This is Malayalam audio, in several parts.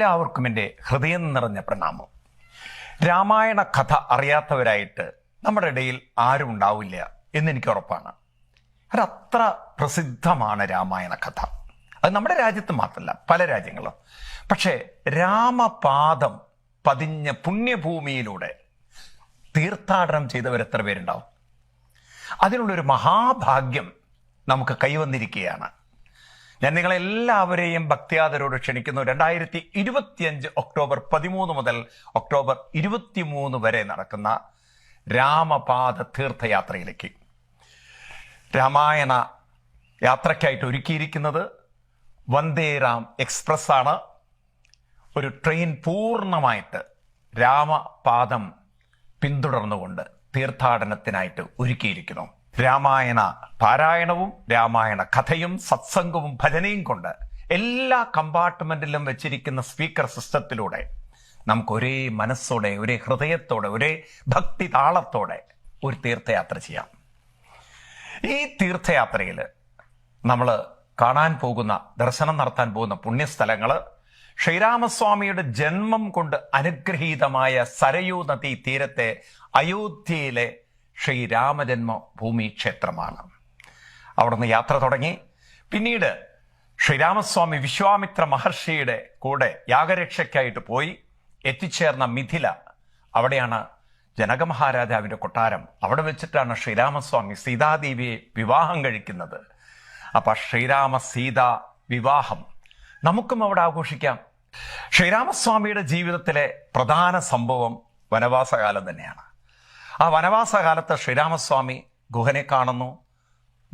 എല്ലാവർക്കും എന്റെ ഹൃദയം നിറഞ്ഞ പ്രണാമം. രാമായണ കഥ അറിയാത്തവരായിട്ട് നമ്മുടെ ഇടയിൽ ആരും ഉണ്ടാവില്ല എന്നെനിക്ക് ഉറപ്പാണ്. അതത്ര പ്രസിദ്ധമാണ് രാമായണ കഥ. അത് നമ്മുടെ രാജ്യത്ത് മാത്രമല്ല പല രാജ്യങ്ങളും. പക്ഷേ രാമപാദം പതിഞ്ഞ പുണ്യഭൂമിയിലൂടെ തീർത്ഥാടനം ചെയ്തവർ എത്ര പേരുണ്ടാവും? അതിനുള്ളൊരു മഹാഭാഗ്യം നമുക്ക് കൈവന്നിരിക്കുകയാണ്. ഞാൻ നിങ്ങളെല്ലാവരെയും ഭക്തിയാദരോട് ക്ഷണിക്കുന്നു. രണ്ടായിരത്തി ഇരുപത്തിയഞ്ച് ഒക്ടോബർ പതിമൂന്ന് മുതൽ ഒക്ടോബർ ഇരുപത്തിമൂന്ന് വരെ നടക്കുന്ന രാമപാദ തീർത്ഥയാത്രയിലേക്ക്. രാമായണ യാത്രയ്ക്കായിട്ട് ഒരുക്കിയിരിക്കുന്നത് വന്ദേറാം എക്സ്പ്രസ് ആണ് ഒരു ട്രെയിൻ പൂർണമായിട്ട് രാമപാദം പിന്തുടർന്നുകൊണ്ട് തീർത്ഥാടനത്തിനായിട്ട് ഒരുക്കിയിരിക്കുന്നു. രാമായണ പാരായണവും രാമായണ കഥയും സത്സംഗവും ഭജനയും കൊണ്ട് എല്ലാ കമ്പാർട്ട്മെന്റിലും വെച്ചിരിക്കുന്ന സ്പീക്കർ സിസ്റ്റത്തിലൂടെ നമുക്ക് ഒരേ മനസ്സോടെ ഒരേ ഹൃദയത്തോടെ ഒരേ ഭക്തി താളത്തോടെ ഒരു തീർത്ഥയാത്ര ചെയ്യാം. ഈ തീർത്ഥയാത്രയിൽ നമ്മൾ കാണാൻ പോകുന്ന ദർശനം നടത്താൻ പോകുന്ന പുണ്യസ്ഥലങ്ങൾ ശ്രീരാമസ്വാമിയുടെ ജന്മം കൊണ്ട് അനുഗ്രഹീതമായ സരയൂ നദീ തീരത്തെ അയോധ്യയിലെ ശ്രീരാമജന്മ ഭൂമി ക്ഷേത്രമാണ് അവിടുന്ന് യാത്ര തുടങ്ങി. പിന്നീട് ശ്രീരാമസ്വാമി വിശ്വാമിത്ര മഹർഷിയുടെ കൂടെ യാഗരക്ഷയ്ക്കായിട്ട് പോയി. എത്തിച്ചേർന്ന മിഥില അവിടെയാണ് ജനക മഹാരാജാവിന്റെ കൊട്ടാരം. അവിടെ വെച്ചിട്ടാണ് ശ്രീരാമസ്വാമി സീതാദേവിയെ വിവാഹം കഴിക്കുന്നത്. അപ്പം ശ്രീരാമ സീത വിവാഹം. നമുക്കും അവിടെ ആഘോഷിക്കാം. ശ്രീരാമസ്വാമിയുടെ ജീവിതത്തിലെ പ്രധാന സംഭവം വനവാസകാലം തന്നെയാണ്. ആ വനവാസകാലത്ത് ശ്രീരാമസ്വാമി ഗുഹനെ കാണുന്നു.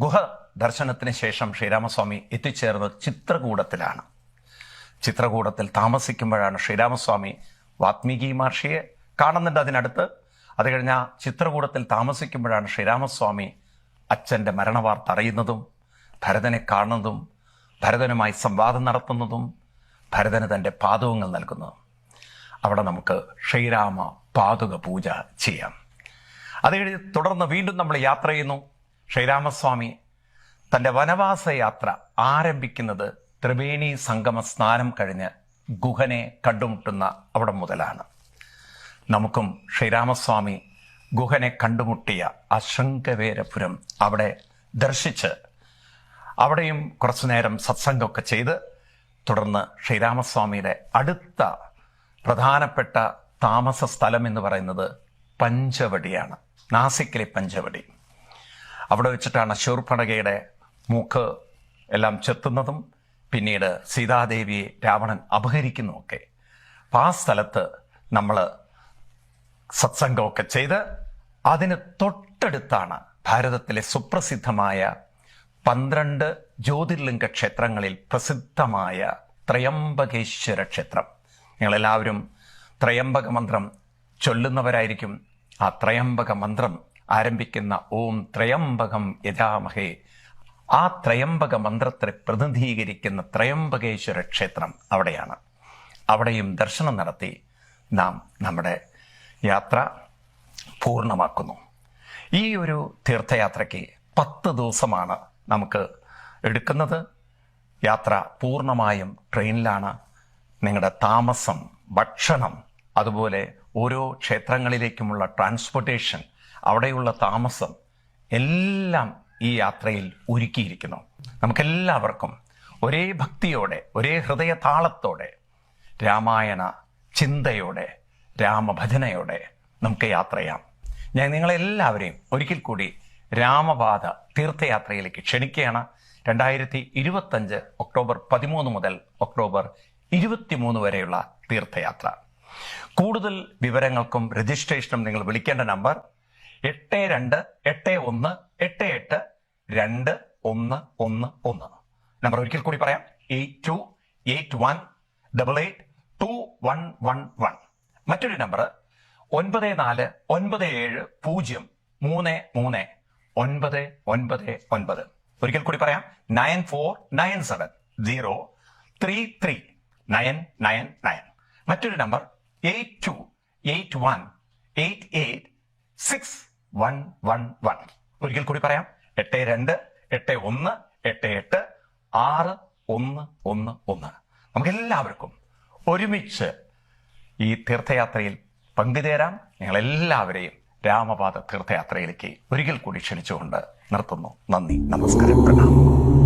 ഗുഹ ദർശനത്തിന് ശേഷം ശ്രീരാമസ്വാമി എത്തിച്ചേർന്നത് ചിത്രകൂടത്തിലാണ്. ചിത്രകൂടത്തിൽ താമസിക്കുമ്പോഴാണ് ശ്രീരാമസ്വാമി വാത്മീകി മഹർഷിയെ കാണുന്നുണ്ട് അതിനടുത്ത്. അത് കഴിഞ്ഞ ചിത്രകൂടത്തിൽ താമസിക്കുമ്പോഴാണ് ശ്രീരാമസ്വാമി അച്ഛന്റെ മരണവാർത്ത അറിയുന്നതും ഭരതനെ കാണുന്നതും ഭരതനുമായി സംവാദം നടത്തുന്നതും ഭരതന് തന്റെ പാതകങ്ങൾ നൽകുന്നതും. അവിടെ നമുക്ക് ശ്രീരാമ പാതുക പൂജ ചെയ്യാം. അത് കഴിഞ്ഞ് തുടർന്ന് വീണ്ടും നമ്മൾ യാത്ര ചെയ്യുന്നു. ശ്രീരാമസ്വാമി തന്റെ വനവാസ യാത്ര ആരംഭിക്കുന്നത് ത്രിവേണി സംഗമ സ്നാനം കഴിഞ്ഞ് ഗുഹനെ കണ്ടുമുട്ടുന്ന അവിടെ മുതലാണ്. നമുക്കും ശ്രീരാമസ്വാമി ഗുഹനെ കണ്ടുമുട്ടിയ അശങ്കവേരപുരം അവിടെ ദർശിച്ച് അവിടെയും കുറച്ചു നേരം സത്സംഗമൊക്കെ ചെയ്ത് തുടർന്ന് ശ്രീരാമസ്വാമിയുടെ അടുത്ത പ്രധാനപ്പെട്ട താമസ സ്ഥലം എന്ന് പറയുന്നത് പഞ്ചവടിയാണ്. നാസിക്കിലെ പഞ്ചവടി. അവിടെ വെച്ചിട്ടാണ് ശൂർപ്പണകയുടെ മൂക്ക് എല്ലാം ചെത്തുന്നതും പിന്നീട് സീതാദേവിയെ രാവണൻ അപഹരിക്കുന്നുമൊക്കെ അപ്പം ആ സ്ഥലത്ത് നമ്മൾ സത്സംഗമൊക്കെ ചെയ്ത് അതിന് തൊട്ടടുത്താണ് ഭാരതത്തിലെ സുപ്രസിദ്ധമായ പന്ത്രണ്ട് ജ്യോതിർലിംഗ ക്ഷേത്രങ്ങളിൽ പ്രസിദ്ധമായ ത്രയംബകേശ്വര ക്ഷേത്രം. നിങ്ങളെല്ലാവരും ത്രയംബക മന്ത്രം ചൊല്ലുന്നവരായിരിക്കും. ആ ത്രയംബക മന്ത്രം ആരംഭിക്കുന്ന ഓം ത്രയംബകം യജാമഹേ. ആ ത്രയംബക മന്ത്രത്തെ പ്രതിനിധീകരിക്കുന്ന ത്രയംബകേശ്വര ക്ഷേത്രം അവിടെയാണ്. അവിടെയും ദർശനം നടത്തി നാം നമ്മുടെ യാത്ര പൂർണമാക്കുന്നു. ഈ ഒരു തീർത്ഥയാത്രയ്ക്ക് പത്ത് ദിവസമാണ് നമുക്ക് എടുക്കുന്നത്. യാത്ര പൂർണമായും ട്രെയിനിലാണ്. നിങ്ങളുടെ താമസം ഭക്ഷണം അതുപോലെ ഓരോ ക്ഷേത്രങ്ങളിലേക്കുമുള്ള ട്രാൻസ്പോർട്ടേഷൻ അവിടെയുള്ള താമസം എല്ലാം ഈ യാത്രയിൽ ഒരുക്കിയിരിക്കുന്നു. നമുക്കെല്ലാവർക്കും ഒരേ ഭക്തിയോടെ ഒരേ ഹൃദയ താളത്തോടെ രാമായണ ചിന്തയോടെ രാമഭജനയോടെ നമുക്ക് യാത്ര ചെയ്യാം. ഞാൻ നിങ്ങളെല്ലാവരെയും ഒരിക്കൽ കൂടി രാമപാത തീർത്ഥയാത്രയിലേക്ക് ക്ഷണിക്കുകയാണ്. രണ്ടായിരത്തി ഇരുപത്തഞ്ച് ഒക്ടോബർ പതിമൂന്ന് മുതൽ ഒക്ടോബർ ഇരുപത്തിമൂന്ന് വരെയുള്ള തീർത്ഥയാത്ര. കൂടുതൽ വിവരങ്ങൾക്കും രജിസ്ട്രേഷനും നിങ്ങൾ വിളിക്കേണ്ട നമ്പർ എട്ട് രണ്ട് എട്ട് ഒന്ന് എട്ട് എട്ട് രണ്ട് ഒന്ന് ഒന്ന് ഒന്ന്. നമ്പർ ഒരിക്കൽ കൂടി പറയാം. Eight two eight one double eight two one one one. മറ്റൊരു നമ്പർ ഒൻപത് നാല് ഒൻപത് ഏഴ് പൂജ്യം മൂന്ന് മൂന്ന് ഒൻപത് ഒൻപത് ഒൻപത്. ഒരിക്കൽ കൂടി പറയാം. Nine four nine seven zero three three nine nine nine. മറ്റൊരു number eight two eight one eight eight six one one one ഒരിക്കൽ കൂടി പറയാം. എട്ട് രണ്ട് എട്ട് ഒന്ന് എട്ട് എട്ട് ആറ് ഒന്ന് ഒന്ന് ഒന്ന്. നമുക്ക് എല്ലാവർക്കും ഒരുമിച്ച് ഈ തീർത്ഥയാത്രയിൽ പങ്കുചേരാം. ഞങ്ങളെല്ലാവരെയും രാമപാദ തീർത്ഥയാത്രയിലേക്ക് ഒരിക്കൽ കൂടി ക്ഷണിച്ചുകൊണ്ട് നിർത്തുന്നു. നന്ദി നമസ്കാരം പ്രണാമം.